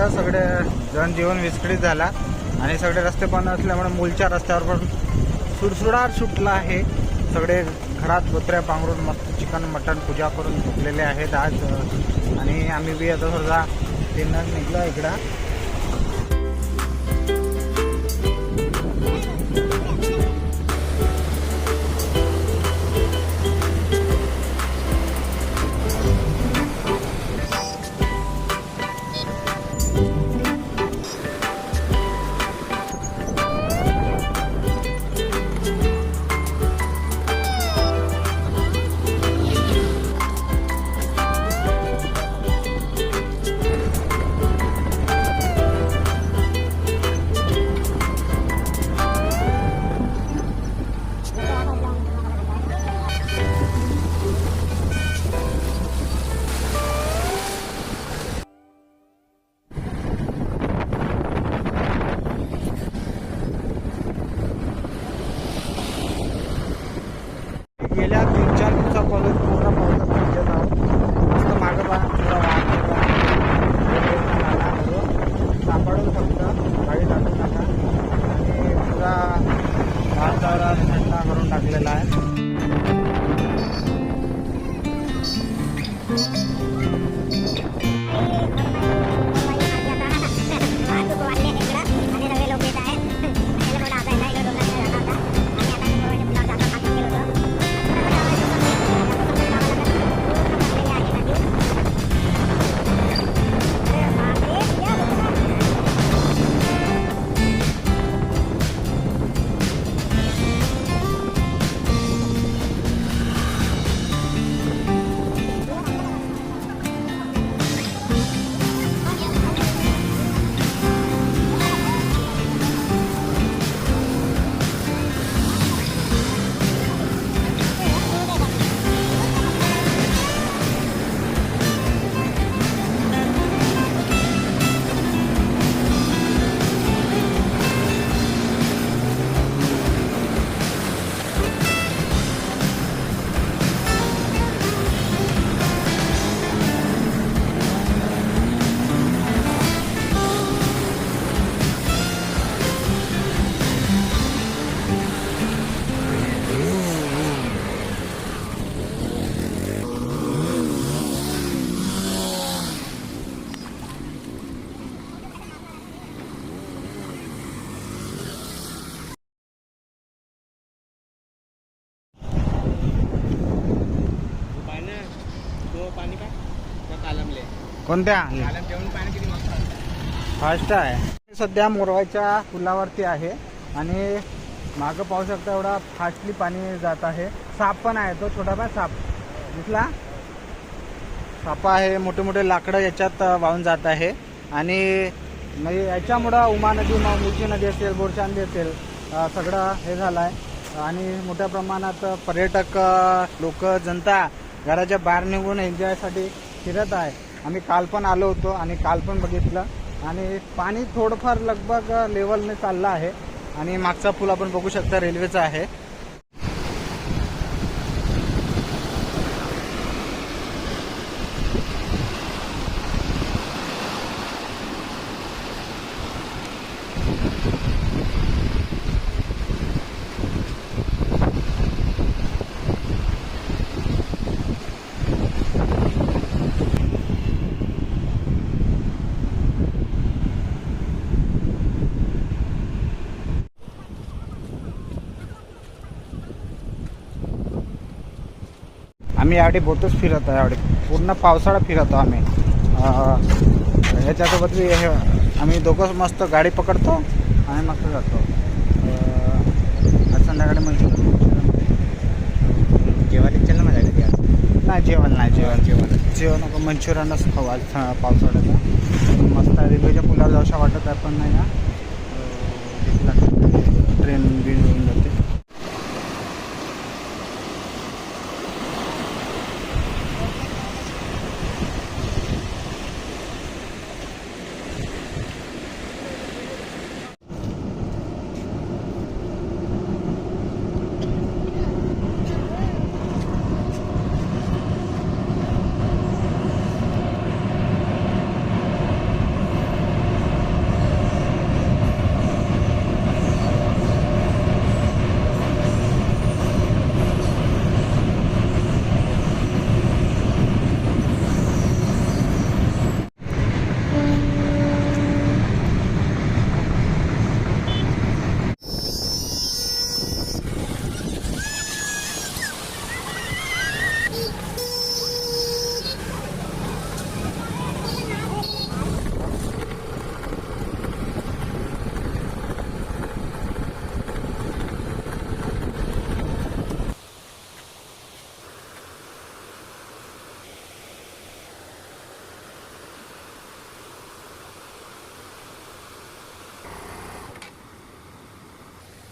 आता सगळे जनजीवन विस्कळीत झाला. आणि सगळे रस्ते बंद असल्यामुळे मूलच्या रस्त्यावर पण सुडसुडाट सुटला आहे. सगळे घरात कुत्र्या पांघरून मस्त चिकन मटन पूजा करून झोपलेले आहेत आज. आणि आम्ही बी आता समजा तीन निघलो इकडं. कोणत्या? पाणी फास्ट आहे. सध्या मोरवायच्या पुलावरती आहे आणि मागं पाहू शकता एवढा फास्टली पाणी जात आहे. साप पण आहे तो छोटासा साप. दिसला? साप आहे मोठे मोठे लाकडं याच्यात वाहून जात आहे. आणि म्हणजे याच्यामुळं उमा नदी म- नदी असेल बोरशा नदी असेल सगळं हे झालं आहे आणि मोठ्या प्रमाणात पर्यटक लोक जनता घराच्या बाहेर निघून एन्जॉयसाठी फिरत आहे. आम्ही काल पण आलो होतो आणि काल पण बघितलं. आणि पाणी थोडंफार लगभग लेवलने चाललं आहे. आणि मागचा पूल आपण बघू शकता रेल्वेचा आहे. आम्ही यावेळी बोटच फिरत आहे यावेळी पूर्ण पावसाळा फिरतो आम्ही. अं, याच्यासोबत बी हे आम्ही दोघं मस्त गाडी पकडतो आणि मस्त जातो. आज संध्याकाळी म्हणजे जेवायला इच्छा ना माझ्या नाही जेवण नाही जेवण. जेवण जेवण. नको मंचुरियनच खाऊ आज पावसाळ्याचा मस्त आहे रेल्वेच्या पुलावर जाऊशा वाटत आहे पण नाही ना. ट्रेन बी येऊन जाते.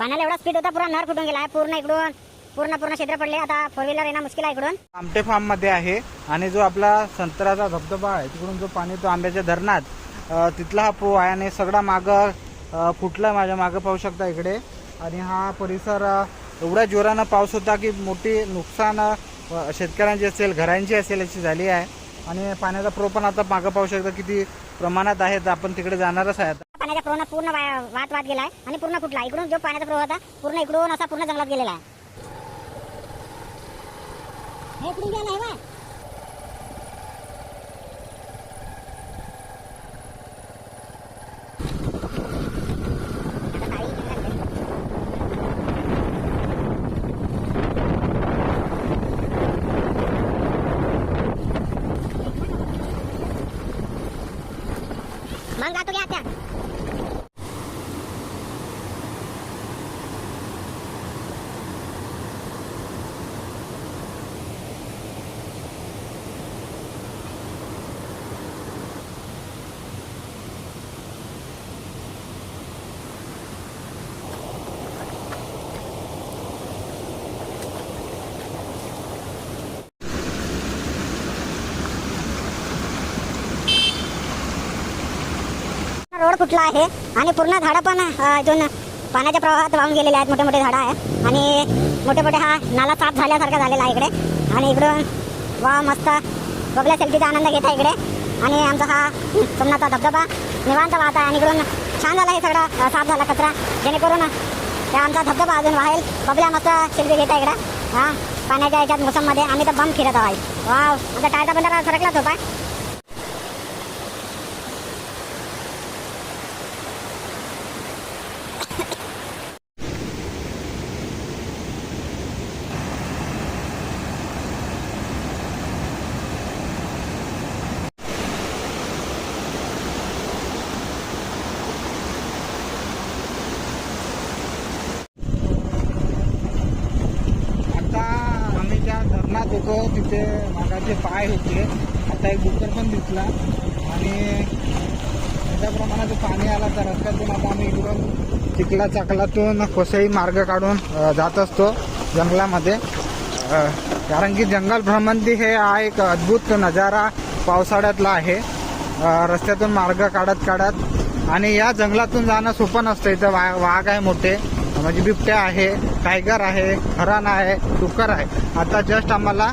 पाण्याला एवढा स्पीड होता पुरा नर फुटून गेला. आहे पूर्ण इकडून पूर्ण पूर्ण क्षेत्र पडले. आता फोर व्हीलर येणं मुश्किल आहे इकडून. आमटे फार्ममध्ये आहे आणि जो आपला संत्र्याचा धबधबा आहे तिकडून जो पाणी तो आंब्याच्या धरणात तिथला हा प्रो आहे आणि सगळा माग फुटला माझ्या मागं पाहू शकता इकडे. आणि हा परिसर एवढा जोरानं पाऊस होता की मोठी नुकसान शेतकऱ्यांची असेल घरांची असेल अशी झाली आहे. आणि पाण्याचा प्रो पण आता मागं पाहू शकता किती प्रमाणात आहेत आपण तिकडे जाणारच आहे पाण्याचा प्रवाह पूर्ण वाट वाट गेला आहे आणि पूर्ण फुटला. इकडून जो पाण्याचा प्रवाह होता पूर्ण इकडून असा पूर्ण जंगलात गेलेला आहे. रोड फुटला आहे आणि पूर्ण झाडं पण अजून इथून पाण्याच्या प्रवाहात वाहून गेलेले आहेत. मोठे मोठे झाडं आहे आणि मोठे मोठे हा नाला साफ झाल्यासारखा झालेला आहे इकडे. आणि इकडून वा मस्त. बघल्या सेल्फीचा आनंद घेत आहे इकडे. आणि आमचा हा सोमनाथचा धबधबा निवांत वाहत आहे. आणि इकडून छान झाला हे सगळा साफ झाला कचरा. जेणेकरून त्या आमचा धबधबा अजून वाहेल. बघल्या मस्त सेल्फी घेत आहे इकडे. हा पाण्याच्या याच्यात मोसममध्ये. आम्ही तर बम फिरत आहोत. वा आमचा टायचा बंदर सरकलाच होता आता आम्ही ज्या धरणात होतो तिथे मागाचे पाय होते आता एक डुक्कर आणि मोठ्या प्रमाणात पाणी आला तर रस्त्यातून आता आम्ही इकडून चिखला चाकलातून कोसई मार्ग काढून जात असतो जंगलामध्ये. कारण की जंगल भ्रमंती हे हा एक अद्भुत नजारा पावसाळ्यातला आहे. रस्त्यातून मार्ग काढत काढत. आणि या जंगलातून जाणं सोपं नसतं. इथं वा वाघ आहे मोठे म्हणजे बिबट्या आहे टायगर आहे हरण आहे डुक्कर आहे. आता जस्ट आम्हाला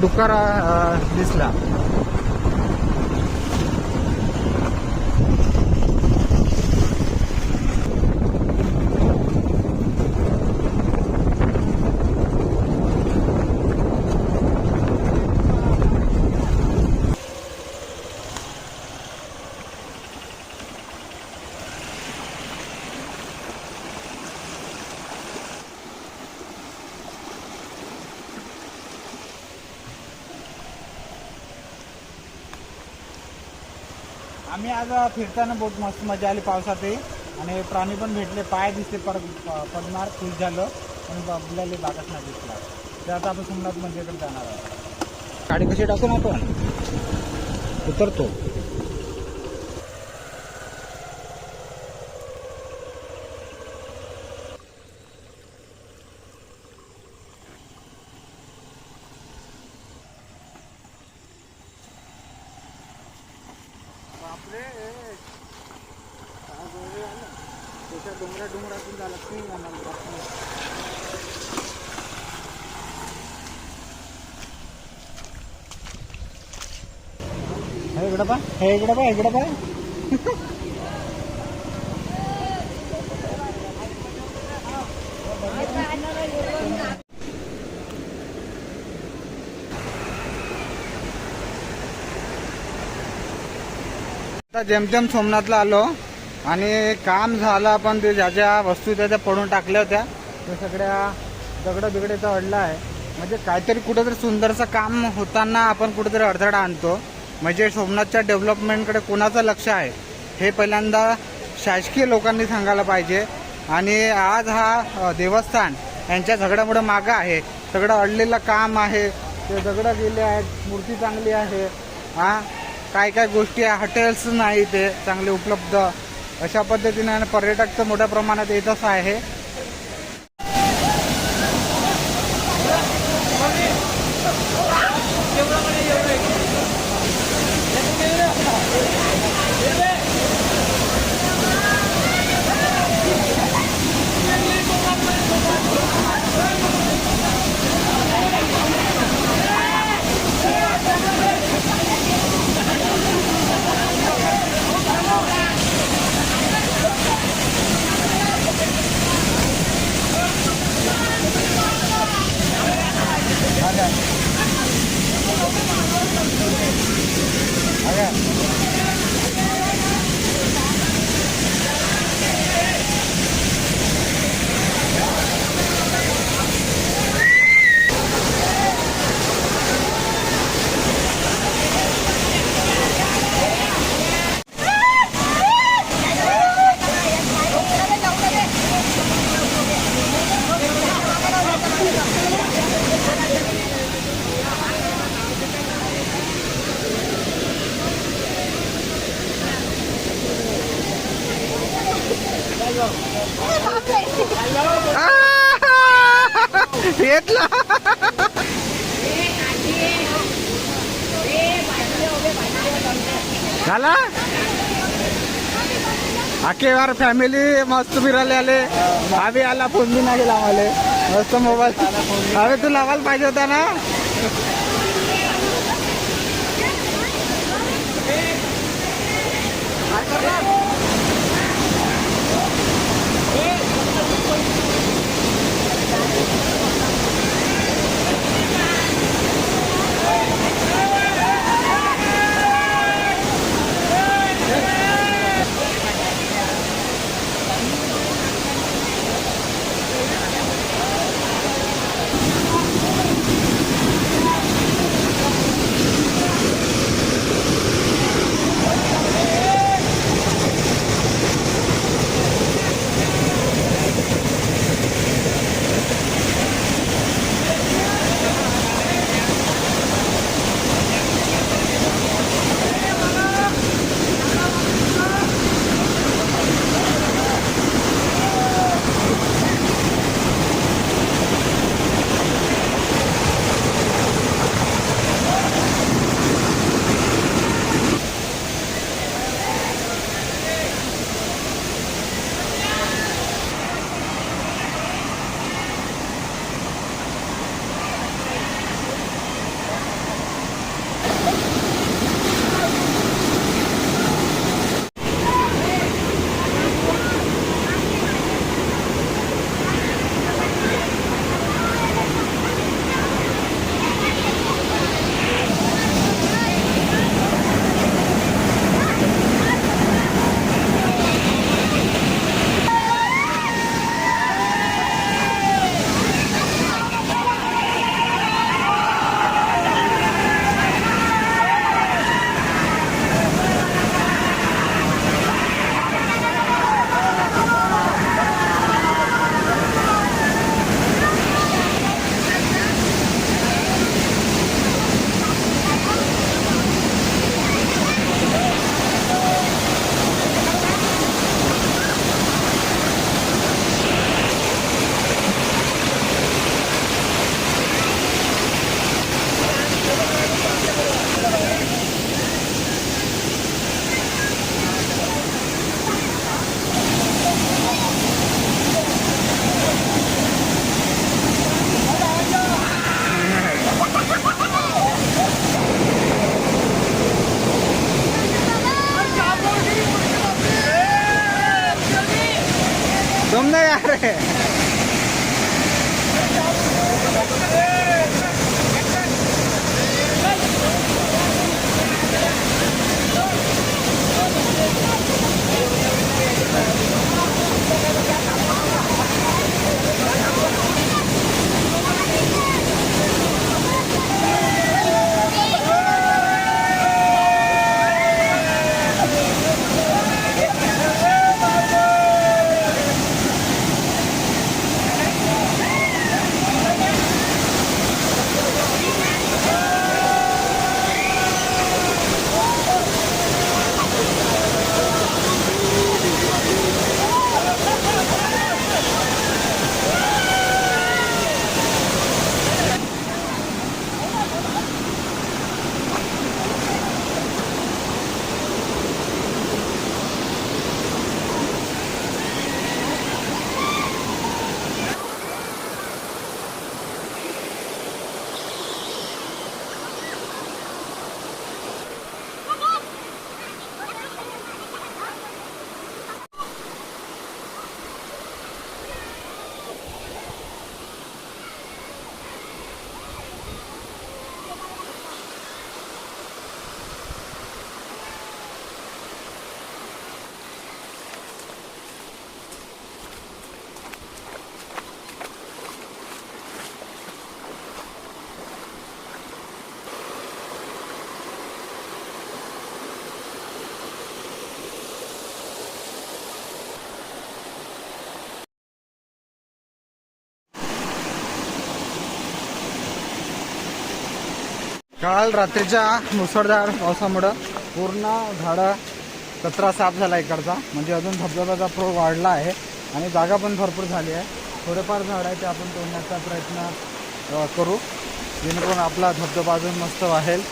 डुक्कर दिसला आम्ही आज फिरताना बहुत मस्त मजा आली पावसातही. आणि प्राणी पण भेटले पाय दिसले पर पडणार खुश झालं. आणि आपल्याला बागच नाही दिसला. ते आता आपण सोमनाथ मंदिरकडे जाणार आहोत. गाडी कशी टाकून आपण? उतरतो. डोंगरा डोंगरातून झालं की आम्हाला हे इकडं पा हे इकडं पा इकडं पा आता जेमतेम सोमनाथला आलो. आणि काम झालं पण ते ज्या ज्या वस्तू त्या त्या पडून टाकल्या होत्या त्या सगळ्या दगड तर अडला आहे. म्हणजे काहीतरी कुठेतरी सुंदरचं काम होताना आपण कुठेतरी अडथळा आणतो. म्हणजे सोमनाथच्या डेव्हलपमेंटकडे कोणाचं लक्ष आहे हे पहिल्यांदा शासकीय लोकांनी सांगायला पाहिजे. आणि आज हा देवस्थान यांच्या झगड्यामुळे मागं आहे. सगळं अडलेलं काम आहे. ते दगडं गेले आहेत मूर्ती चांगली आहे. हा काय काय गोष्टी आहे हॉटेल्स नाही ते चांगले उपलब्ध. अशा पद्धतीने आणि पर्यटक तर मोठ्या प्रमाणात येतच आहे. घेतला झाला? अखेवार फॅमिली मस्त फिरायला आले. आम्ही आला फोन बी नाही केला मस्त मोबाईल अरे तू लावायला पाहिजे होता ना? काल रात्रीच्या मुसळधार पावसामुळं पूर्ण झाडं कचरा साफ झाला इकडचा. म्हणजे अजून धबधब्याचा प्रो वाढला आहे आणि जागा पण भरपूर झाली आहे. थोडेफार झाड आहे ते आपण तोडण्याचा प्रयत्न करू. जेणेकरून आपला धबधबा अजून मस्त वाहेल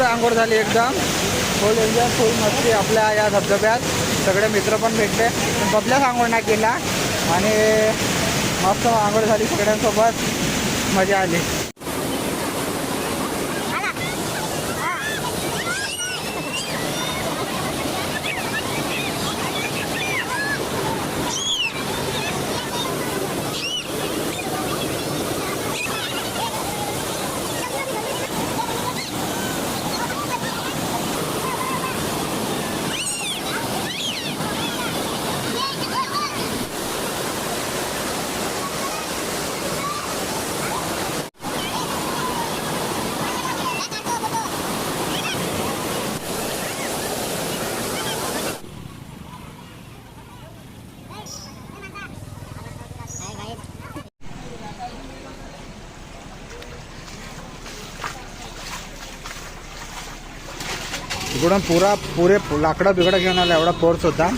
मस्त आंघोळ झाली एकदम. फुल एन्जॉय फुल मस्ती आपल्या या धबधब्यात. सगळे मित्र पण भेटले. पण बबल्याच आंघोळ नाही केला आणि मस्त आंघोळ झाली सगळ्यांसोबत. मजा आली. इकडून पुरा पुरे लाकडं बिकडं घेऊन आला एवढा फोर्स होता.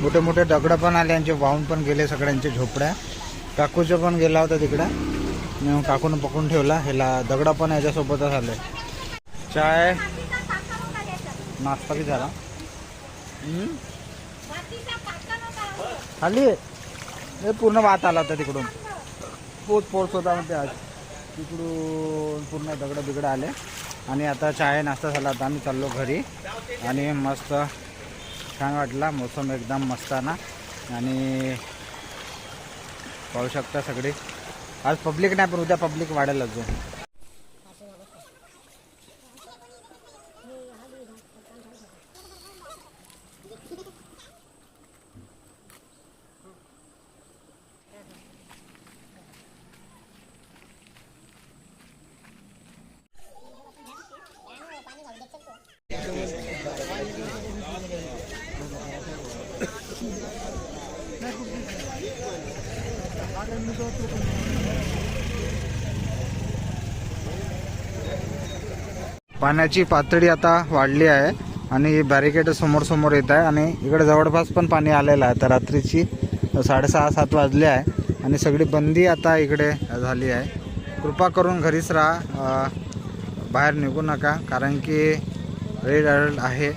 मोठे मोठे दगडं पण आले यांचे वाहून पण गेले सगळ्यांचे झोपड्या. काकूचं पण गेला होता तिकडं. काकून पकडून ठेवला. ह्याला दगडं पण याच्यासोबतच आले. चाय. नाश्ता बी झाला. खाली हे पूर्ण वात आला होता तिकडून. पोच फोर्स होता म्हणते आज. तिकडून पूर्ण दगडं बिगडं आले. आणि आता चाय नाश्ता झाला आता आम्ही चाललो घरी. आणि मस्त छान वाटला. मोसम एकदम मस्ताना आणि पाहू शकता सगळी. आज पब्लिक नाही पण उद्या पब्लिक वाढेल अजून. पाण्याची पातळी आता वाढली आहे आणि बॅरिकेड समोर समोर येत आहे आणि इकडे जवळपास पण पाणी आलेलं आहे. तर रात्रीची साडेसहा सात वाजले आहे आणि सगळी बंदी आता इकडे झाली आहे. कृपा करून घरीच राहा. बाहेर निघू नका कारण की रेड अलर्ट आहे.